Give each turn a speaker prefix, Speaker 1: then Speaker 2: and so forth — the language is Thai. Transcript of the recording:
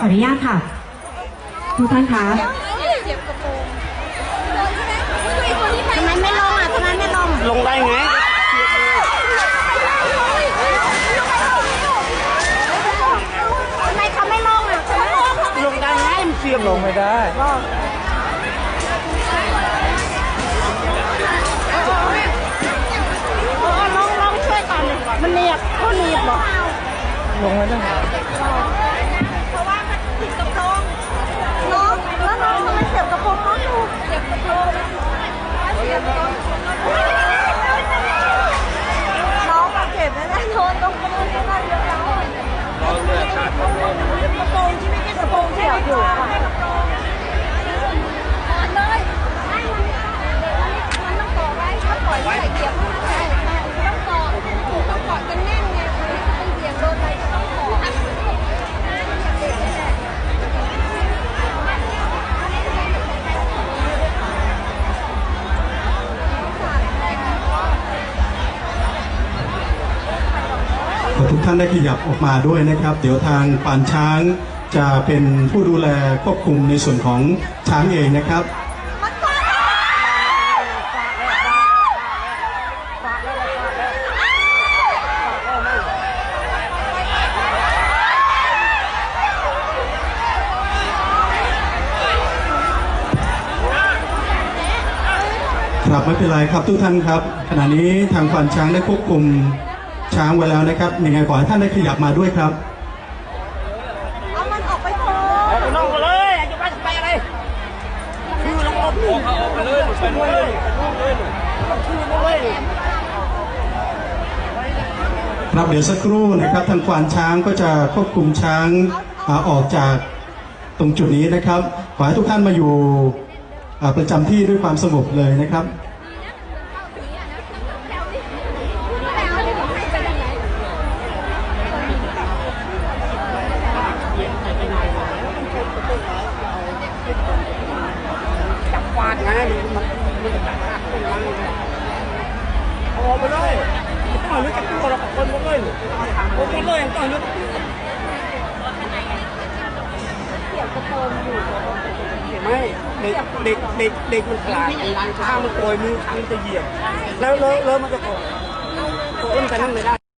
Speaker 1: ขออนุญาตค่ะ ทุกท่านคะ
Speaker 2: ทำไมไม่ลงอะทำไมไม่ลง
Speaker 3: ลงได้ไง
Speaker 2: ทำไมเขาไม่ลงอะเขาไม่ลง
Speaker 3: ลงได้ไงมันเสียบลงไม่ได้
Speaker 2: เออลงลงช่วยกันมันเนียบเขาเนียบบอก
Speaker 3: ลงไม่ได้
Speaker 2: ทุกท่านได้
Speaker 4: ขยับออกมาด้วยนะครับ เดี๋ยวทางปานช้างจะเป็นผู้ดูแลควบคุมในส่วนของช้างเองนะครับครับไม่เป็นไรครับทุกท่านครับ ขณะนี้ทางควานช้างได้ควบคุม ช้างไว้แล้วนะครับยังไงขอให้ท่านได้ขยับมาด้วยครับ
Speaker 2: เอามันออกไปเถอะ
Speaker 3: เอาลงมาเลยจะไปไปอะไรคือลงออกออกไปเลยไปเลยคือเลย
Speaker 4: ครับเดี๋ยวสักครู่นะครับทางควานช้างก็จะควบคุมช้างอ่าออกจากตรงจุดนี้นะครับ ขอให้ทุกท่านมาอยู่อ่าประจำที่ด้วยความสงบเลยนะครับ
Speaker 3: จับ คนหมดเลยคนหมดเลยต่องรู้ไม่เด็กเด็กเด็กเด็กมันขลาดข้ามันโกยมือทางจะเหยียบ แล้วเลอะเลอะมันจะโกยโกยมันไปนั่นไม่ได้